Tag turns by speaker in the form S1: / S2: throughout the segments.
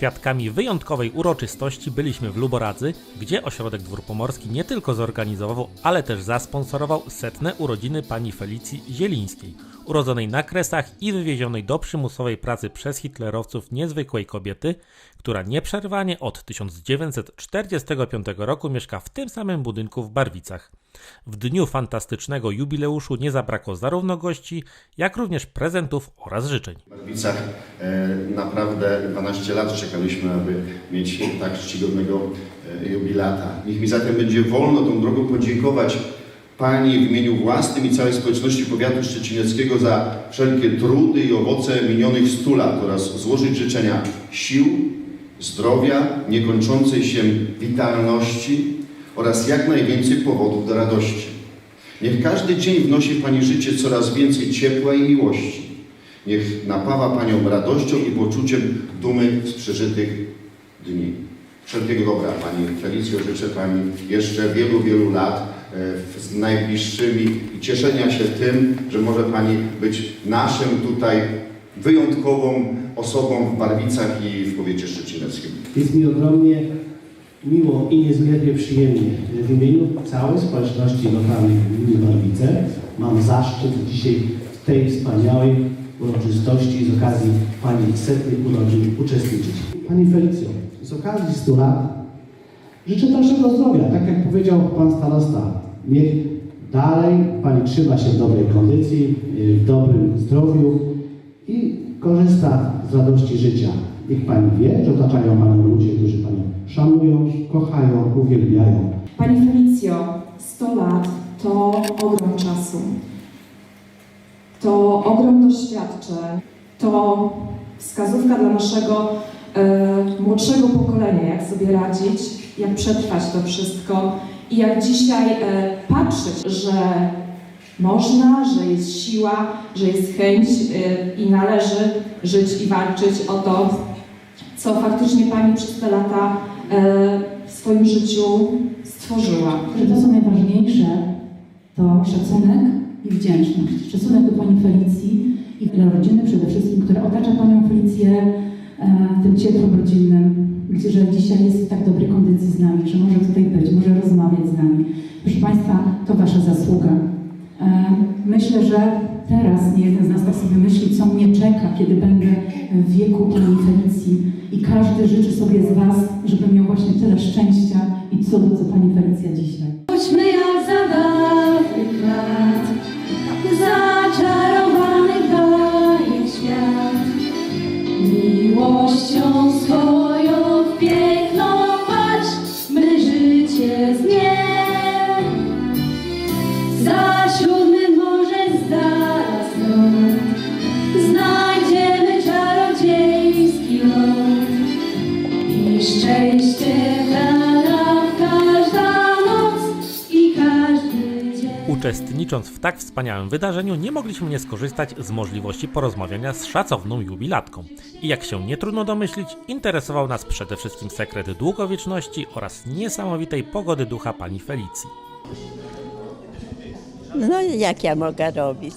S1: Świadkami wyjątkowej uroczystości byliśmy w Luboradzy, gdzie ośrodek Dwór Pomorski nie tylko zorganizował, ale też zasponsorował setne urodziny pani Felicji Zielińskiej, urodzonej na Kresach i wywiezionej do przymusowej pracy przez hitlerowców niezwykłej kobiety, która nieprzerwanie od 1945 roku mieszka w tym samym budynku w Barwicach. W dniu fantastycznego jubileuszu nie zabrakło zarówno gości, jak również prezentów oraz życzeń.
S2: W Barwicach e, naprawdę 12 lat czekaliśmy, aby mieć tak czcigodnego e, jubilata. Niech mi zatem będzie wolno tą drogą podziękować Pani w imieniu własnym i całej społeczności powiatu szczecineckiego za wszelkie trudy i owoce minionych 100 lat oraz złożyć życzenia sił, zdrowia, niekończącej się witalności oraz jak najwięcej powodów do radości. Niech każdy dzień wnosi Pani życie coraz więcej ciepła i miłości. Niech napawa Panią radością i poczuciem dumy z przeżytych dni. Wszelkiego dobra Pani Felicjo, życzę Pani jeszcze wielu, wielu lat e, z najbliższymi i cieszenia się tym, że może Pani być naszym tutaj wyjątkową osobą w Barwicach i w powiecie szczecineckim.
S3: Jest mi ogromnie miło i niezmiernie przyjemnie. W imieniu całej społeczności lokalnej gminy Barwice mam zaszczyt dzisiaj w tej wspaniałej uroczystości z okazji Pani setnych urodzin uczestniczyć. Pani Felicjo, z okazji 100 lat życzę dalszego zdrowia. Tak jak powiedział Pan Starosta, niech dalej Pani trzyma się w dobrej kondycji, w dobrym zdrowiu i korzysta z radości życia. Niech Pani wie, że otaczają Panią ludzie, którzy Panią szanują, kochają, uwielbiają.
S4: Pani Felicjo, 100 lat to ogrom czasu. To ogrom doświadczeń. To wskazówka dla naszego e, młodszego pokolenia, jak sobie radzić, jak przetrwać to wszystko i jak dzisiaj e, patrzeć, że można, że jest siła, że jest chęć e, i należy żyć i walczyć o to, co faktycznie Pani przez te lata e, w swoim życiu stworzyła.
S5: że to co najważniejsze to szacunek i wdzięczność. Szacunek do Pani Felicji i dla rodziny przede wszystkim, która otacza Panią Felicję e, tym ciepłem rodzinnym, gdzie że dzisiaj jest w tak dobrej kondycji z nami, że może tutaj być, może rozmawiać z nami. Proszę Państwa, to Wasza zasługa. Myślę, że teraz nie jeden z nas tak sobie myśli, co mnie czeka, kiedy będę w wieku Pani Felicji i każdy życzy sobie z Was, żeby miał właśnie tyle szczęścia i cudu, co Pani Felicja dzisiaj.
S6: Chodźmy jak za lat, zaczarowany bajek świat. Miłością swoją
S1: Uczestnicząc w tak wspaniałym wydarzeniu, nie mogliśmy nie skorzystać z możliwości porozmawiania z szacowną jubilatką. I jak się nie trudno domyślić, interesował nas przede wszystkim sekret długowieczności oraz niesamowitej pogody ducha pani Felicji.
S7: No jak ja mogę robić?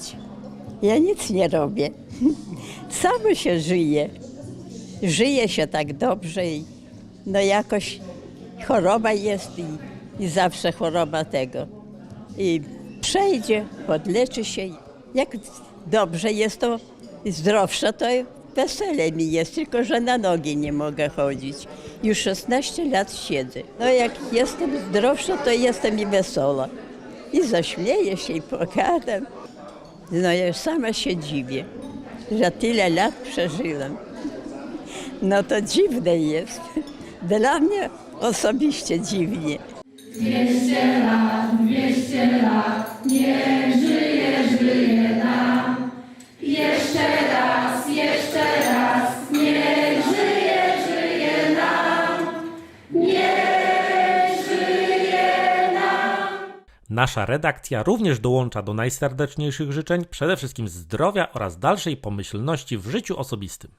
S7: Ja nic nie robię. Samo się żyje. Żyje się tak dobrze i no jakoś choroba jest i, i zawsze choroba tego. I przejdzie, podleczy się. Jak dobrze jest to zdrowsza, to wesele mi jest, tylko że na nogi nie mogę chodzić. Już 16 lat siedzę. No jak jestem zdrowsza, to jestem i wesoła. I zaśmieję się i pogadam. No ja sama się dziwię, że tyle lat przeżyłam. No to dziwne jest. Dla mnie osobiście dziwnie.
S1: Nasza redakcja również dołącza do najserdeczniejszych życzeń, przede wszystkim zdrowia oraz dalszej pomyślności w życiu osobistym.